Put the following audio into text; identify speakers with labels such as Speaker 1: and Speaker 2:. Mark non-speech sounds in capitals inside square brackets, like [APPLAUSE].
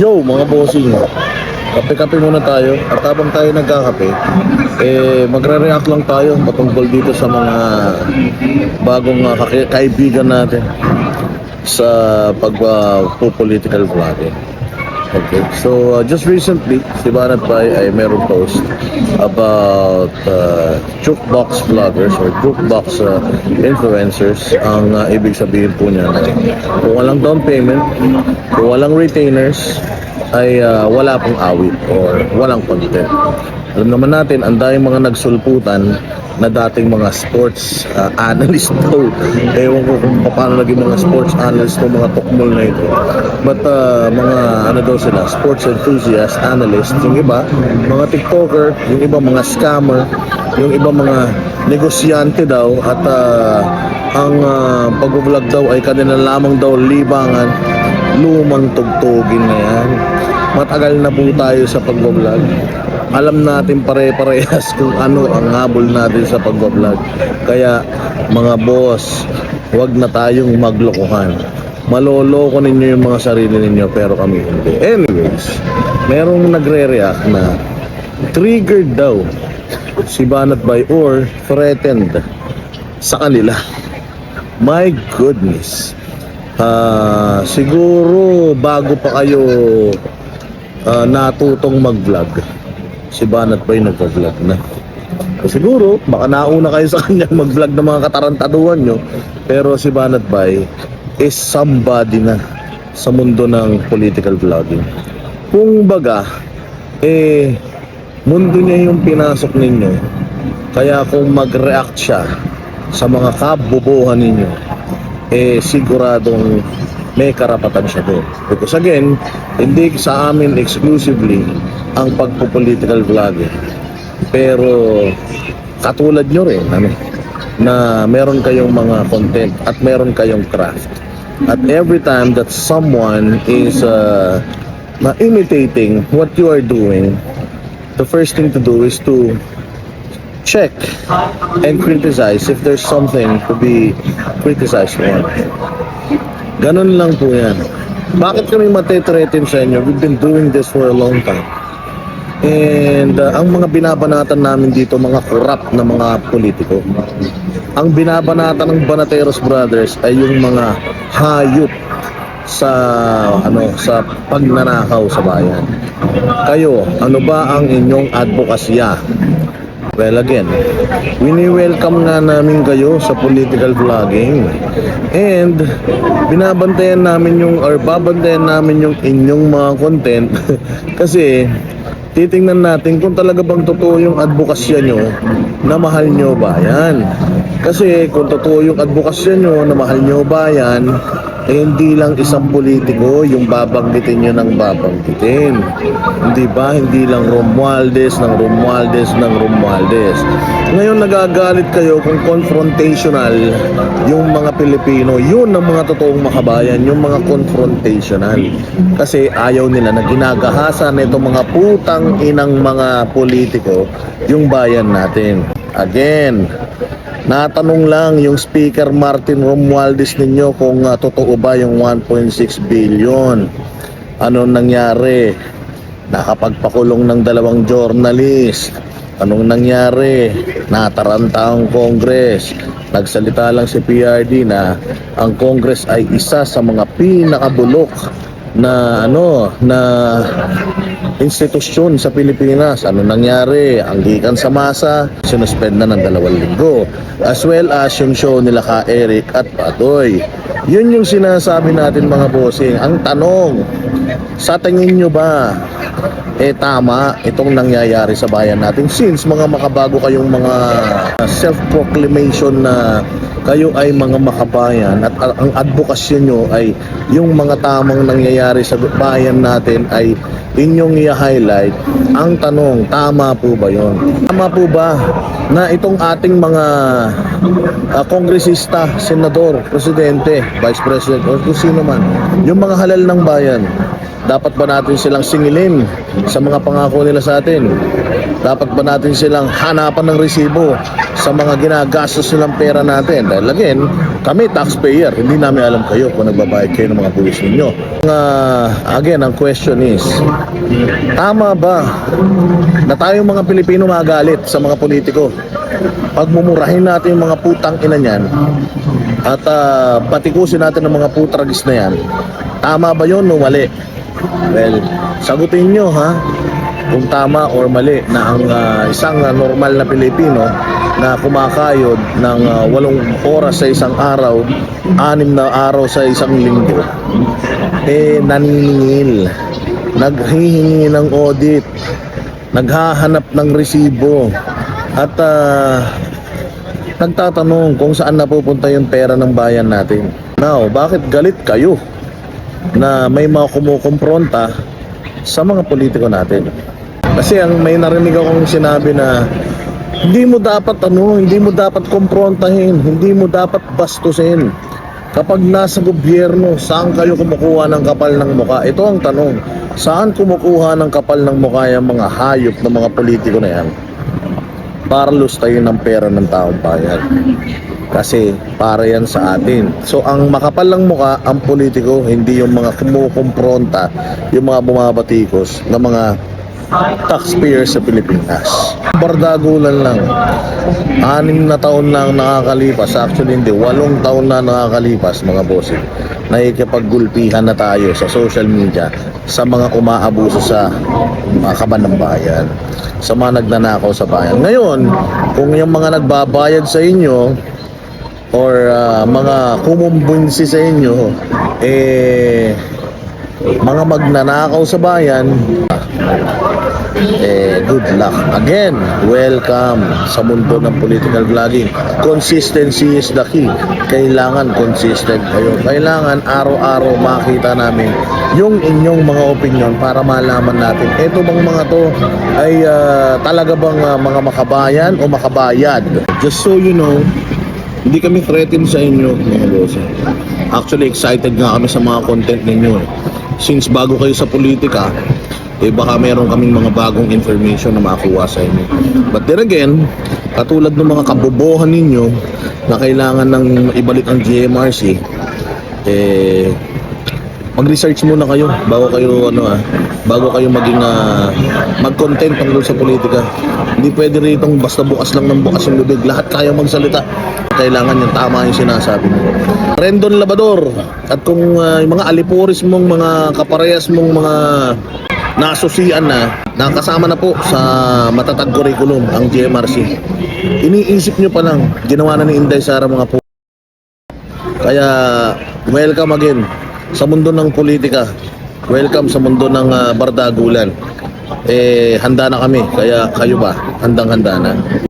Speaker 1: Yo, mga bossing. Kape-kape muna tayo. At habang tayo nagkakape, eh, magre-react lang tayo patungkol dito sa mga bagong uh, kaibigan natin sa pag-political vlogging. Okay, so uh, just recently, si Banat Pai ay meron post about uh, jukebox vloggers or jukebox uh, influencers. Ang uh, ibig sabihin po niya kung walang down payment, kung walang retainers, ay uh, wala pong awit or walang content. Alam naman natin, ang daming mga nagsulputan na dating mga sports uh, analyst [LAUGHS] daw. Ewan ko kung paano naging mga sports analyst ng mga tukmol na ito. But uh, mga ano daw sila, sports enthusiast, analyst. Yung iba, mga TikToker, yung iba mga scammer, yung iba mga negosyante daw at uh, ang uh, pag-vlog daw ay kanila lamang daw libangan lumang tugtugin na yan. Matagal na po tayo sa pag-vlog. Alam natin pare-parehas [LAUGHS] kung ano ang habol natin sa pag-vlog. Kaya mga boss, huwag na tayong maglokohan. Maloloko ninyo yung mga sarili ninyo pero kami hindi. Anyways, merong nagre-react na triggered daw si Banat Bay or threatened sa kanila. My goodness. Ah, siguro bago pa kayo ah, natutong mag-vlog. Si Banat Bay nagpa-vlog na. Siguro, baka nauna kayo sa [LAUGHS] kanyang mag-vlog ng mga katarantaduhan nyo. Pero si Banat Bay is somebody na sa mundo ng political vlogging. Kung baga, eh, mundo niya yung pinasok ninyo. Kaya kung mag-react siya sa mga kabobohan ninyo, eh siguradong may karapatan siya doon. Because again, hindi sa amin exclusively ang pagpo-political vlogging. Pero katulad nyo rin, ano, na meron kayong mga content at meron kayong craft. At every time that someone is uh, na imitating what you are doing, the first thing to do is to check and criticize if there's something to be criticized on. Ganun lang po yan. Bakit kami matetreten sa inyo? We've been doing this for a long time. And uh, ang mga binabanatan namin dito, mga corrupt na mga politiko. Ang binabanatan ng Banateros Brothers ay yung mga hayop sa ano sa pagnanakaw sa bayan. Kayo, ano ba ang inyong advokasya? Well again, wini-welcome nga namin kayo sa political vlogging and binabantayan namin yung or babantayan namin yung inyong mga content [LAUGHS] kasi titingnan natin kung talaga bang totoo yung advokasya nyo na mahal nyo bayan. Kasi kung totoo yung advokasya nyo na mahal nyo bayan, eh, hindi lang isang politiko yung babanggitin nyo ng babanggitin. Hindi ba? Hindi lang Romualdez ng Romualdez ng Romualdez. Ngayon nagagalit kayo kung confrontational yung mga Pilipino. Yun ang mga totoong makabayan, yung mga confrontational. Kasi ayaw nila na ginagahasa nito mga putang inang mga politiko yung bayan natin. Again, Natanong lang yung Speaker Martin Romualdez ninyo kung uh, totoo ba yung 1.6 billion. Ano nangyari? Nakapagpakulong ng dalawang journalist. Anong nangyari? Nataranta ang Congress. Nagsalita lang si PRD na ang Congress ay isa sa mga pinakabulok na ano na institusyon sa Pilipinas. Ano nangyari? Ang gikan sa masa, sinuspend na ng dalawang linggo. As well as yung show nila ka Eric at Patoy. Yun yung sinasabi natin mga bossing. Ang tanong, sa tingin nyo ba eh tama itong nangyayari sa bayan natin. Since mga makabago kayong mga self-proclamation na kayo ay mga makabayan at a- ang advokasya nyo ay yung mga tamang nangyayari sa bayan natin ay inyong i-highlight ang tanong tama po ba yon tama po ba na itong ating mga ah, kongresista, senador, presidente, vice president o kung sino man yung mga halal ng bayan Dapat ba natin silang singilin sa mga pangako nila sa atin? Dapat ba natin silang hanapan ng resibo sa mga ginagastos nilang pera natin? Dahil again, kami taxpayer, hindi namin alam kayo kung nagbabayad kayo ng mga pulis ninyo. Uh, again, ang question is, tama ba na tayong mga Pilipino magalit sa mga politiko? Pagmumurahin natin yung mga putang ina niyan at uh, patikusin natin ang mga putragis na yan, tama ba yun o mali? Well, sagutin nyo ha? Kung tama or mali na ang ah, isang ah, normal na Pilipino na kumakayod ng ah, walong oras sa isang araw, anim na araw sa isang linggo, eh naniningil, naghihingi ng audit, naghahanap ng resibo, at ah, nagtatanong kung saan napupunta yung pera ng bayan natin. Now, bakit galit kayo na may mga kumukompronta sa mga politiko natin? Kasi ang may narinig akong sinabi na hindi mo dapat ano, hindi mo dapat komprontahin, hindi mo dapat bastusin. Kapag nasa gobyerno, saan kayo kumukuha ng kapal ng muka? Ito ang tanong. Saan kumukuha ng kapal ng muka yung mga hayop ng mga politiko na yan? para lustayin ng pera ng taong bayan. Kasi para yan sa atin. So ang makapal ng muka, ang politiko, hindi yung mga kumukompronta, yung mga bumabatikos ng mga taxpayers sa Pilipinas. Bardagulan lang. Anim na taon lang nakakalipas. Actually hindi, walong taon na nakakalipas mga bossing. Nakikipaggulpihan na tayo sa social media sa mga umaabuso sa mga kaban ng bayan sa mga nagnanakaw sa bayan. Ngayon, kung yung mga nagbabayad sa inyo or ah, mga kumumbunsi sa inyo eh mga magnanakaw sa bayan eh good luck again. Welcome sa mundo ng political vlogging. Consistency is the key. Kailangan consistent kayo. Kailangan araw-araw makita namin yung inyong mga opinion para malaman natin. Eto bang mga to ay ah, talaga bang ah, mga makabayan o makabayad? Just so you know hindi kami threatened sa inyo mga boss actually excited nga kami sa mga content ninyo eh. since bago kayo sa politika eh baka meron kaming mga bagong information na makuha sa inyo. But then again, katulad ng mga kabobohan ninyo na kailangan ng ibalik ang GMRC, eh mag-research muna kayo bago kayo ano ah, bago kayo maging ah, mag-content tungkol sa politika. Hindi pwede rito basta bukas lang ng bukas yung bibig. Lahat kaya magsalita. Kailangan yung tama yung sinasabi mo. Rendon Labador at kung ah, yung mga alipuris mong mga kaparehas mong mga naasosian na nakasama na po sa matatag curriculum ang GMRC. Iniisip nyo pa lang, ginawa na ni Inday Sara mga po. Kaya welcome again sa mundo ng politika. Welcome sa mundo ng ah, bardagulan. Eh handa na kami, kaya kayo ba? Handang-handa na.